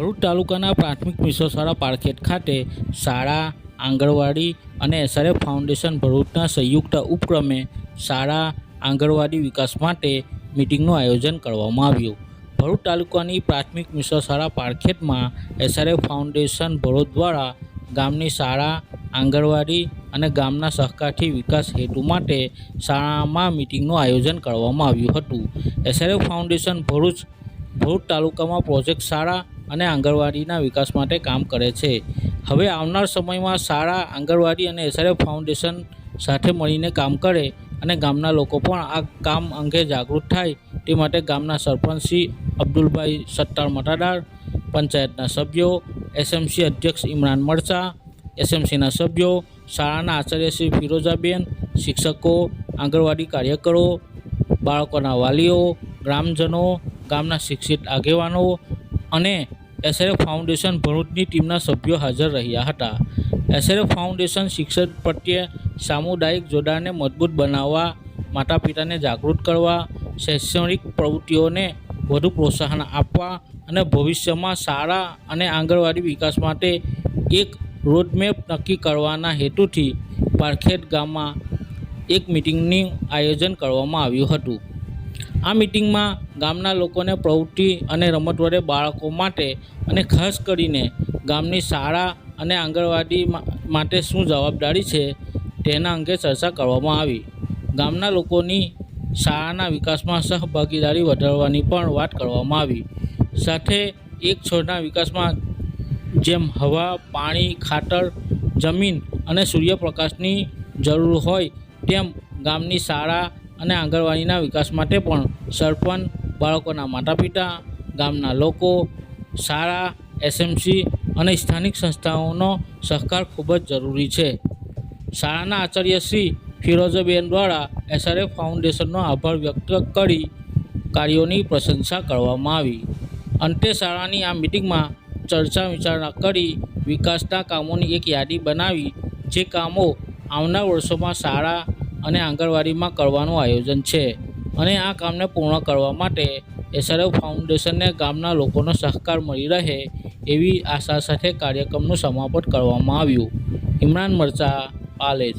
ભરૂચ તાલુકાના પ્રાથમિક મિશ્ર શાળા પારખેટ ખાતે શાળા, આંગણવાડી અને એસઆરએફ ફાઉન્ડેશન ભરૂચના સંયુક્ત ઉપક્રમે શાળા, આંગણવાડી વિકાસ માટે મિટિંગનું આયોજન કરવામાં આવ્યું. ભરૂચ તાલુકાની પ્રાથમિક મિશ્ર શાળા પારખેટમાં એસઆરએફ ફાઉન્ડેશન ભરૂચ દ્વારા ગામની શાળા, આંગણવાડી અને ગામના સહકારથી વિકાસ હેતુ માટે શાળામાં મિટિંગનું આયોજન કરવામાં આવ્યું હતું. એસઆરએફ ફાઉન્ડેશન ભરૂચ ભરૂચ તાલુકામાં પ્રોજેક્ટ શાળા અને આંગણવાડીના વિકાસ માટે કામ કરે છે. હવે આવનાર સમયમાં શાળા, આંગણવાડી અને એસઆરએફ ફાઉન્ડેશન સાથે મળીને કામ કરે અને ગામના લોકો પણ આ કામ અંગે જાગૃત થાય તે માટે ગામના સરપંચ શ્રી અબ્દુલભાઈ સત્તાર મટાદાર પંચાયતના સભ્યો, એસએમસી અધ્યક્ષ ઇમરાન મરચા, એસએમસીના સભ્યો, શાળાના આચાર્ય શ્રી ફિરોઝાબેન, શિક્ષકો, આંગણવાડી કાર્યકરો, બાળકોના વાલીઓ, ગ્રામજનો, ગામના શિક્ષિત આગેવાનો અને એસઆરએફ ફાઉન્ડેશન ભરૂચની ટીમના સભ્યો હાજર રહ્યા હતા. એસઆરએફ ફાઉન્ડેશન શિક્ષણ પ્રત્યે સામુદાયિક જોડાણને મજબૂત બનાવવા માતા પિતાને જાગૃત કરવા, શૈક્ષણિક પ્રવૃત્તિઓને વધુ પ્રોત્સાહન આપવા અને ભવિષ્યમાં શાળા અને આંગણવાડી વિકાસ માટે એક રોડમેપ નક્કી કરવાના હેતુથી પારખેડ ગામમાં એક મિટિંગનું આયોજન કરવામાં આવ્યું હતું. આ મિટિંગમાં ગામના લોકોને પ્રવૃત્તિ અને રમત વડે બાળકો માટે અને ખાસ કરીને ગામની શાળા અને આંગણવાડી માટે શું જવાબદારી છે તેના અંગે ચર્ચા કરવામાં આવી. ગામના લોકોની શાળાના વિકાસમાં સહભાગીદારી વધારવાની પણ વાત કરવામાં આવી. સાથે એક છોડના વિકાસમાં જેમ હવા, પાણી, ખાતર, જમીન અને સૂર્યપ્રકાશની જરૂર હોય, તેમ ગામની શાળા અને આંગણવાડીના વિકાસ માટે પણ સરપંચ, બાળકોના માતા પિતા ગામના લોકો, શાળા એસએમસી અને સ્થાનિક સંસ્થાઓનો સહકાર ખૂબ જ જરૂરી છે. શાળાના આચાર્ય શ્રી ફિરોઝબેન દ્વારા એસઆરએફ ફાઉન્ડેશનનો આભાર વ્યક્ત કરી કાર્યોની પ્રશંસા કરવામાં આવી. અંતે શાળાની આ મિટિંગમાં ચર્ચા વિચારણા કરી વિકાસના કામોની એક યાદી બનાવી, જે કામો આવનાર વર્ષોમાં શાળા અને આંગણવાડીમાં કરવાનું આયોજન છે. અને આ કામને પૂર્ણ કરવા માટે એસઆરએફ ફાઉન્ડેશનને ગામના લોકોનો સહકાર મળી રહે એવી આશા સાથે કાર્યક્રમનું સમાપન કરવામાં આવ્યું. ઇમરાન મરચા, પાલેજ.